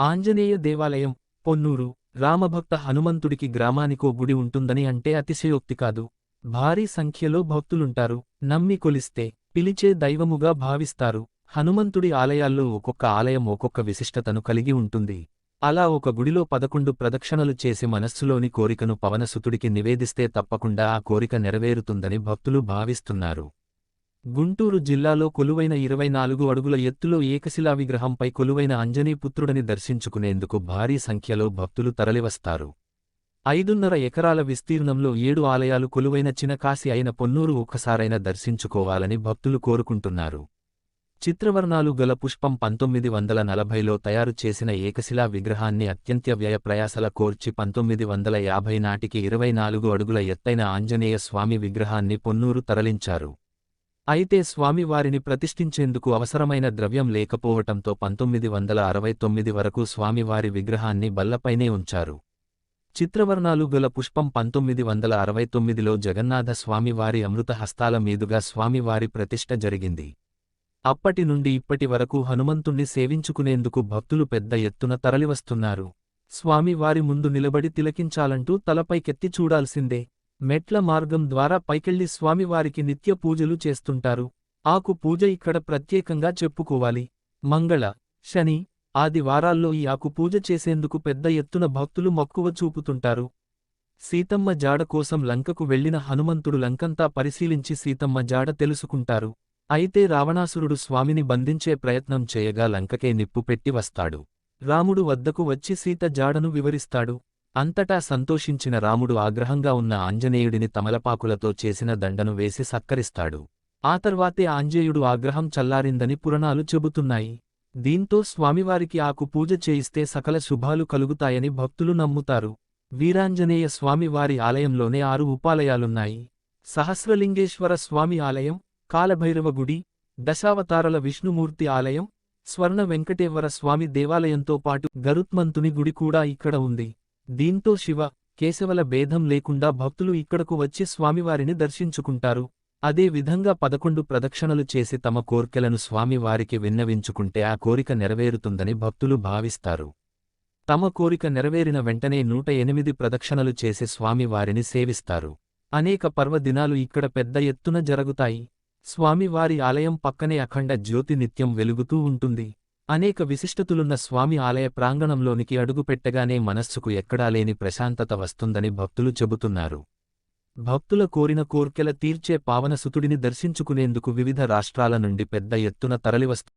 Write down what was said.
ఆంజనేయ దేవాలయం పొన్నూరు. రామభక్త హనుమంతుడికి గ్రామానికో గుడి ఉంటుందని అంటే అతిశయోక్తి కాదు. భారీ సంఖ్యలో భక్తులుంటారు. నమ్మి కొలిస్తే పిలిచే దైవముగా భావిస్తారు. హనుమంతుడి ఆలయాల్లో ఒక్కొక్క ఆలయం ఒక్కొక్క విశిష్టతను కలిగి ఉంటుంది. అలా ఒక గుడిలో పదకొండు ప్రదక్షిణలు చేసి మనస్సులోని కోరికను పవనసుతుడికి నివేదిస్తే తప్పకుండా ఆ కోరిక నెరవేరుతుందని భక్తులు భావిస్తున్నారు. గుంటూరు జిల్లాలో కొలువైన ఇరవై నాలుగు అడుగుల ఎత్తులో ఏకశిలా విగ్రహంపై కొలువైన అంజనీపుత్రుడని దర్శించుకునేందుకు భారీ సంఖ్యలో భక్తులు తరలివస్తారు. ఐదున్నర ఎకరాల విస్తీర్ణంలో ఏడు ఆలయాలు కొలువైన చినకాశి అయిన పొన్నూరు ఒక్కసారైన దర్శించుకోవాలని భక్తులు కోరుకుంటున్నారు. చిత్రవర్ణాలు గల పుష్పం పంతొమ్మిది వందల నలభైలో తయారు చేసిన ఏకశిలా విగ్రహాన్ని అత్యంత వ్యయ ప్రయాసల కోర్చి పంతొమ్మిది వందల యాభై నాటికి ఇరవై నాలుగు అడుగుల ఎత్తైన ఆంజనేయ స్వామి విగ్రహాన్ని పొన్నూరు తరలించారు. అయితే స్వామివారిని ప్రతిష్ఠించేందుకు అవసరమైన ద్రవ్యం లేకపోవటంతో పంతొమ్మిది వందల అరవై తొమ్మిది వరకు స్వామివారి విగ్రహాన్ని బల్లపైనే ఉంచారు. చిత్రవర్ణాలు గల పుష్పం పంతొమ్మిది వందల అరవై తొమ్మిదిలో జగన్నాథ స్వామివారి అమృత హస్తాల మీదుగా స్వామివారి ప్రతిష్ఠ జరిగింది. అప్పటి నుండి ఇప్పటి వరకు హనుమంతుణ్ణి సేవించుకునేందుకు భక్తులు పెద్ద ఎత్తున తరలివస్తున్నారు. స్వామివారి ముందు నిలబడి తిలకించాలంటూ తలపైకెత్తి చూడాల్సిందే. మెట్ల మార్గం ద్వారా పైకెళ్ళి స్వామివారికి నిత్య పూజలు చేస్తుంటారు. ఆకు పూజ ఇక్కడ ప్రత్యేకంగా చెప్పుకోవాలి. మంగళ శని ఆదివారాల్లో ఈ ఆకు పూజ చేసేందుకు పెద్ద ఎత్తున భక్తులు మక్కువ చూపుతుంటారు. సీతమ్మ జాడ కోసం లంకకు వెళ్ళిన హనుమంతుడు లంకంతా పరిశీలించి సీతమ్మ జాడ తెలుసుకుంటారు. అయితే రావణాసురుడు స్వామిని బంధించే ప్రయత్నం చేయగా లంకకే నిప్పు పెట్టి వస్తాడు. రాముడు వద్దకు వచ్చి సీత జాడను వివరిస్తాడు. అంతటా సంతోషించిన రాముడు ఆగ్రహంగా ఉన్న ఆంజనేయుడిని తమలపాకులతో చేసిన దండను వేసి సత్కరిస్తాడు. ఆ తర్వాతే ఆంజేయుడు ఆగ్రహం చల్లారిందని పురాణాలు చెబుతున్నాయి. దీంతో స్వామివారికి ఆకు పూజ చేయిస్తే సకల శుభాలు కలుగుతాయని భక్తులు నమ్ముతారు. వీరాంజనేయ స్వామివారి ఆలయంలోనే ఆరు ఉపాలయాలున్నాయి. సహస్రలింగేశ్వర స్వామి ఆలయం కాలభైరవ గుడి దశావతారల విష్ణుమూర్తి ఆలయం స్వర్ణ వెంకటేశ్వర స్వామి దేవాలయంతో పాటు గరుత్మంతుని గుడి కూడా ఇక్కడ ఉంది. దీంతో శివ కేశవల భేదం లేకుండా భక్తులు ఇక్కడకు వచ్చి స్వామివారిని దర్శించుకుంటారు. అదే విధంగా పదకొండు ప్రదక్షిణలు చేసి తమ కోర్కెలను స్వామివారికి విన్నవించుకుంటే ఆ కోరిక నెరవేరుతుందని భక్తులు భావిస్తారు. తమ కోరిక నెరవేరిన వెంటనే నూట ఎనిమిది ప్రదక్షిణలు చేసి స్వామివారిని సేవిస్తారు. అనేక పర్వదినాలు ఇక్కడ పెద్ద ఎత్తున జరుగుతాయి. స్వామివారి ఆలయం పక్కనే అఖండ జ్యోతి నిత్యం వెలుగుతూ ఉంటుంది. అనేక విశిష్టతులున్న స్వామి ఆలయ ప్రాంగణంలోనికి అడుగుపెట్టగానే మనస్సుకు ఎక్కడా లేని ప్రశాంతత వస్తుందని భక్తులు చెబుతున్నారు. భక్తుల కోరిన కోర్కెల తీర్చే పావనసుతుడిని దర్శించుకునేందుకు వివిధ రాష్ట్రాల నుండి పెద్ద ఎత్తున తరలివస్తు